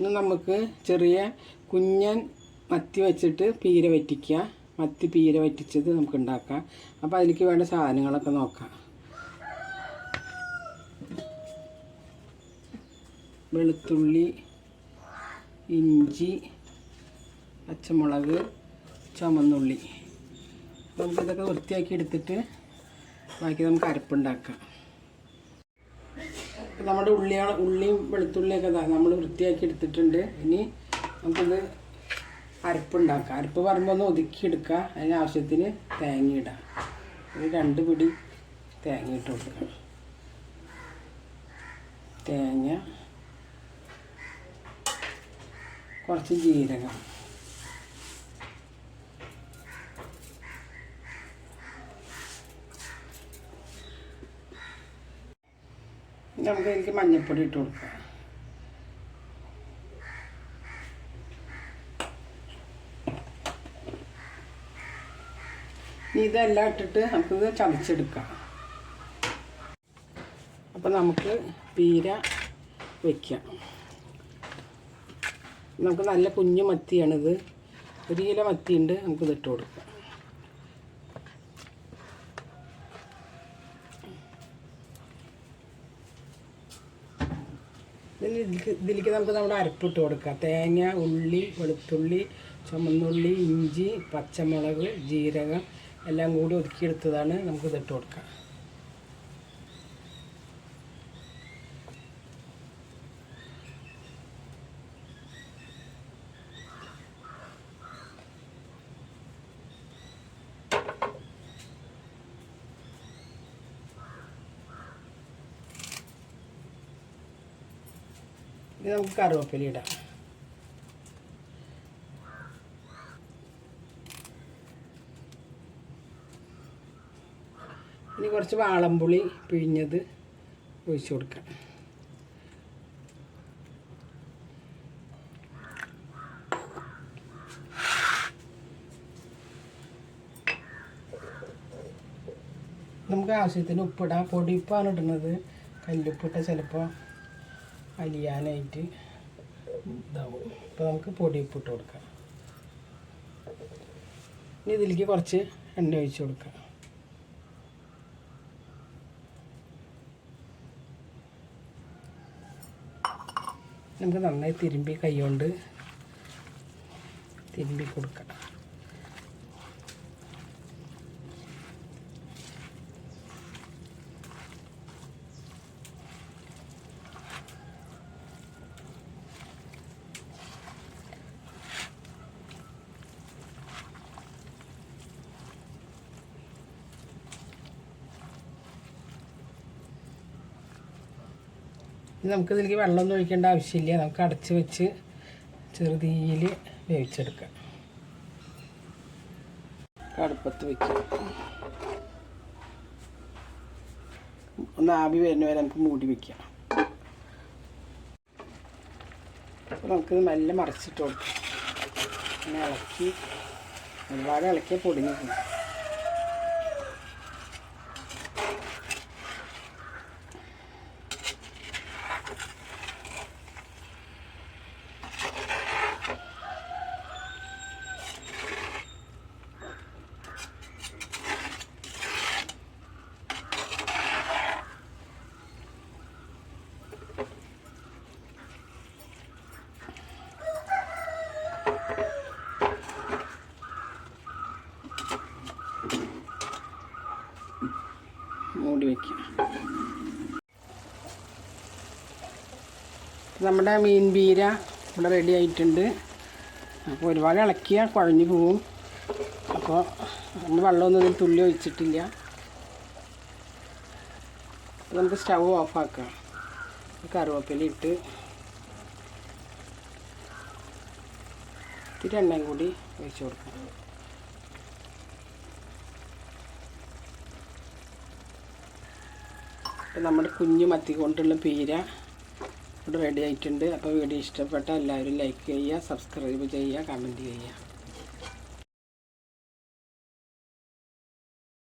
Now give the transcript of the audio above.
ഇന്ന് നമുക്ക് ചെറിയ കുഞ്ഞൻ മത്തി വെച്ചിട്ട് പീര വറ്റിക്കുക. മത്തി പീര വറ്റിച്ചത് നമുക്ക് ഉണ്ടാക്കാം. അപ്പോൾ അതിലേക്ക് വേണ്ട സാധനങ്ങളൊക്കെ നോക്കാം. വെളുത്തുള്ളി ഇഞ്ചി പച്ചമുളക് ചുമന്നുള്ളി. നമുക്കിതൊക്കെ വൃത്തിയാക്കി എടുത്തിട്ട് ബാക്കി നമുക്ക് അരപ്പുണ്ടാക്കാം. നമ്മുടെ ഉള്ളിയ ഉള്ളിയും വെളുത്തുള്ളിയൊക്കെ നമ്മൾ വൃത്തിയാക്കി എടുത്തിട്ടുണ്ട്. ഇനി നമുക്കിത് അരപ്പുണ്ടാക്കാം. അരപ്പ് പറയുമ്പോൾ ഒന്ന് ഒതുക്കിയെടുക്കുക. അതിന് ആവശ്യത്തിന് തേങ്ങ ഇടാം. ഒരു രണ്ട് പിടി തേങ്ങ ഇട്ട് കൊടുക്കണം തേങ്ങ കുറച്ച് ജീരകം. നമുക്ക് എനിക്ക് മഞ്ഞൾപ്പൊടി ഇട്ട് കൊടുക്കാം. ഇതെല്ലാം ഇട്ടിട്ട് നമുക്കിത് ചതച്ചെടുക്കാം. അപ്പം നമുക്ക് പീര വയ്ക്കാം നമുക്ക് നല്ല കുഞ്ഞു മത്തിയാണിത്. ഒരു കിലോ മത്തിയുണ്ട് നമുക്കിത് ഇട്ട് കൊടുക്കാം. ഇതിലേക്ക് ഇതിലേക്ക് നമുക്ക് നമ്മുടെ അരപ്പിട്ട് കൊടുക്കാം. തേങ്ങ ഉള്ളി വെളുത്തുള്ളി ചുമന്നുള്ളി ഇഞ്ചി പച്ചമുളക് ജീരകം എല്ലാം കൂടി ഒതുക്കിയെടുത്തതാണ് നമുക്ക് ഇതിട്ട് കൊടുക്കാം. ഇത് നമുക്ക് കറിവേപ്പില ഇടാം. ഇനി കുറച്ച് വാളംപുളി പിഴിഞ്ഞത് ഒഴിച്ചു കൊടുക്കാം. നമുക്ക് ആവശ്യത്തിന് ഉപ്പിടാം. പൊടിപ്പാണ് ഇടുന്നത്. കല്ലുപ്പിട്ട ചിലപ്പോൾ അലിയാനായിട്ട് ഇതാവും. അപ്പോൾ നമുക്ക് പൊടിയുപ്പ് ഇട്ട് കൊടുക്കാം. ഇനി ഇതിലേക്ക് കുറച്ച് എണ്ണ ഒഴിച്ച് കൊടുക്കാം. നമുക്ക് നന്നായി തിരുമ്പി കൈ കൊണ്ട് തിരുമ്പി കൊടുക്കാം. ഇനി നമുക്ക് ഇതിലേക്ക് വെള്ളമൊന്നും ഒഴിക്കേണ്ട ആവശ്യമില്ല. നമുക്ക് അടച്ച് വെച്ച് ചെറുതീയിൽ വേവിച്ചെടുക്കാം. അടുപ്പത്ത് വെക്കാം. ഒന്ന് ആവി വരുന്ന വരെ നമുക്ക് മൂടി വെക്കാം. അപ്പോൾ നമുക്കിത് നല്ല മറിച്ചിട്ട് കൊടുക്കാം. അങ്ങനെ ഇളക്കി ഒരുപാട് ഇളക്കിയ പൊടിഞ്ഞു മൂടി വയ്ക്കുക നമ്മുടെ മീൻ ബീര ഇവിടെ റെഡി ആയിട്ടുണ്ട്. അപ്പോൾ ഒരുപാട് ഇളക്കിയാൽ കുഴഞ്ഞു പോവും. അപ്പോൾ നമ്മൾ വെള്ളമൊന്നും ഇതിൽ തുള്ളി ഒഴിച്ചിട്ടില്ല. നമുക്ക് സ്റ്റവ് ഓഫാക്കാം കറിവേപ്പില ഇട്ട്. ഇത്തിരി എണ്ണയും കൂടി ഒഴിച്ചു കൊടുക്കാം. അപ്പോൾ നമ്മുടെ കുഞ്ഞു മത്തി കൊണ്ടുള്ള പീര ഇവിടെ റെഡി ആയിട്ടുണ്ട്. അപ്പോൾ വീഡിയോ ഇഷ്ടപ്പെട്ട എല്ലാവരും ലൈക്ക് ചെയ്യുക സബ്സ്ക്രൈബ് ചെയ്യുക കമന്റ് ചെയ്യുക.